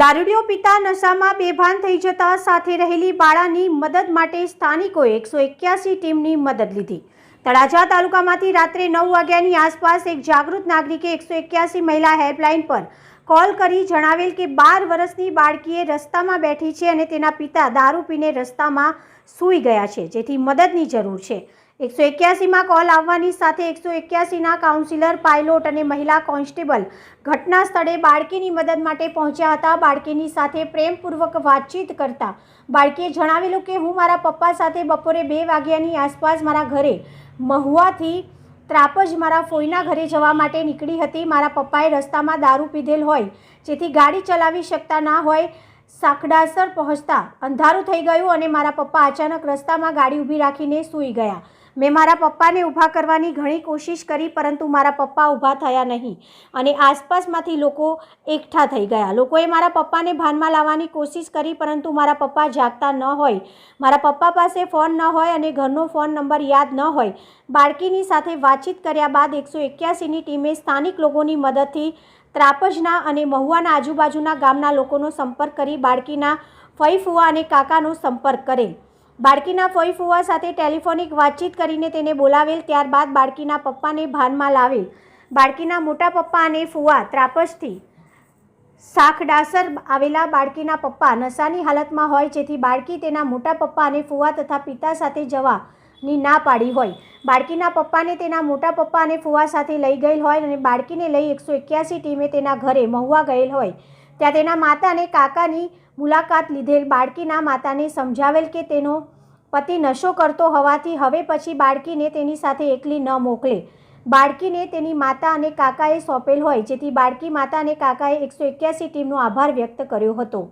દારૂડિયો પિતા નશામાં બેભાન થઈ જતા સાથે રહેલી બાળાની મદદ માટે સ્થાનિકોએ એકસો એક્યાસી ટીમની મદદ લીધી. તળાજા તાલુકામાંથી રાત્રે નવ વાગ્યાની આસપાસ એક જાગૃત નાગરિકે એકસો એક્યાસી મહિલા હેલ્પલાઇન પર કોલ કરી જણાવેલ કે બાર વર્ષની બાળકીએ રસ્તામાં બેઠી છે અને તેના પિતા દારૂ પીને રસ્તામાં સૂઈ ગયા છે, જેથી મદદની જરૂર છે. એકસો એક્યાસીમાં કોલ આવવાની સાથે એકસો એક્યાસીના કાઉન્સિલર, પાયલોટ અને મહિલા કોન્સ્ટેબલ ઘટના સ્થળે બાળકીની મદદ માટે પહોંચ્યા હતા. બાળકીની સાથે પ્રેમપૂર્વક વાતચીત કરતા બાળકીએ જણાવેલું કે, હું મારા પપ્પા સાથે બપોરે બે વાગ્યાની આસપાસ મારા ઘરે મહુવાથી ત્રાપજ મારા ફોઈના ઘરે જવા માટે નીકળી હતી. મારા પપ્પાએ રસ્તામાં દારૂ પીધેલ હોય, જેથી ગાડી ચલાવી શકતા ના હોય, સાકડાસર પહોંચતા અંધારું થઈ ગયું અને મારા પપ્પા અચાનક રસ્તામાં ગાડી ઊભી રાખીને સૂઈ ગયા. મેં મારા પપ્પાને ઊભા કરવાની ઘણી કોશિશ કરી, પરંતુ મારા પપ્પા ઊભા થયા નહીં અને આસપાસમાંથી લોકો એકઠા થઈ ગયા. લોકોએ મારા પપ્પાને ભાનમાં લાવવાની કોશિશ કરી, પરંતુ મારા પપ્પા જાગતા ન હોય. મારા પપ્પા પાસે ફોન ન હોય અને ઘરનો ફોન નંબર યાદ ન હોય. બાળકીની સાથે વાતચીત કર્યા બાદ એકસો એક્યાસીની ટીમે સ્થાનિક લોકોની મદદથી ત્રાપજના અને મહુવાના આજુબાજુના ગામના લોકોનો સંપર્ક કરી બાળકીના ફઈ ફુવા અને કાકાનો સંપર્ક કરેલ બાળકીના ફોઈ ફુવા સાથે ટેલિફોનિક વાતચીત કરીને તેને બોલાવેલ, ત્યારબાદ બાળકીના પપ્પાને ભાનમાં લાવેલ. બાળકીના મોટા પપ્પા અને ફુવા ત્રાપસથી શાખડાસર આવેલા બાળકીના પપ્પા નશાની હાલતમાં હોય, જેથી બાળકી તેના મોટા પપ્પા અને ફુવા તથા પિતા સાથે જવાની ના પાડી હોય. બાળકીના પપ્પાને તેના મોટા પપ્પા અને ફુવા સાથે લઈ ગયેલ હોય અને બાળકીને લઈ એકસો એક્યાસી ટીમે તેના ઘરે મહુવા ગયેલ હોય. ત્યાં તેના માતા અને કાકાની મુલાકાત લીધેલ. બાળકીના માતાને સમજાવેલ કે તેનો પતિ નશો કરતો હોવાથી હવે પછી બાળકીને તેની સાથે એકલી ન મોકલે. બાળકીને તેની માતા અને કાકાએ સોંપેલ હોય, જેથી બાળકી માતા અને કાકાએ એકસો એક્યાસી ટીમનો આભાર વ્યક્ત કર્યો હતો.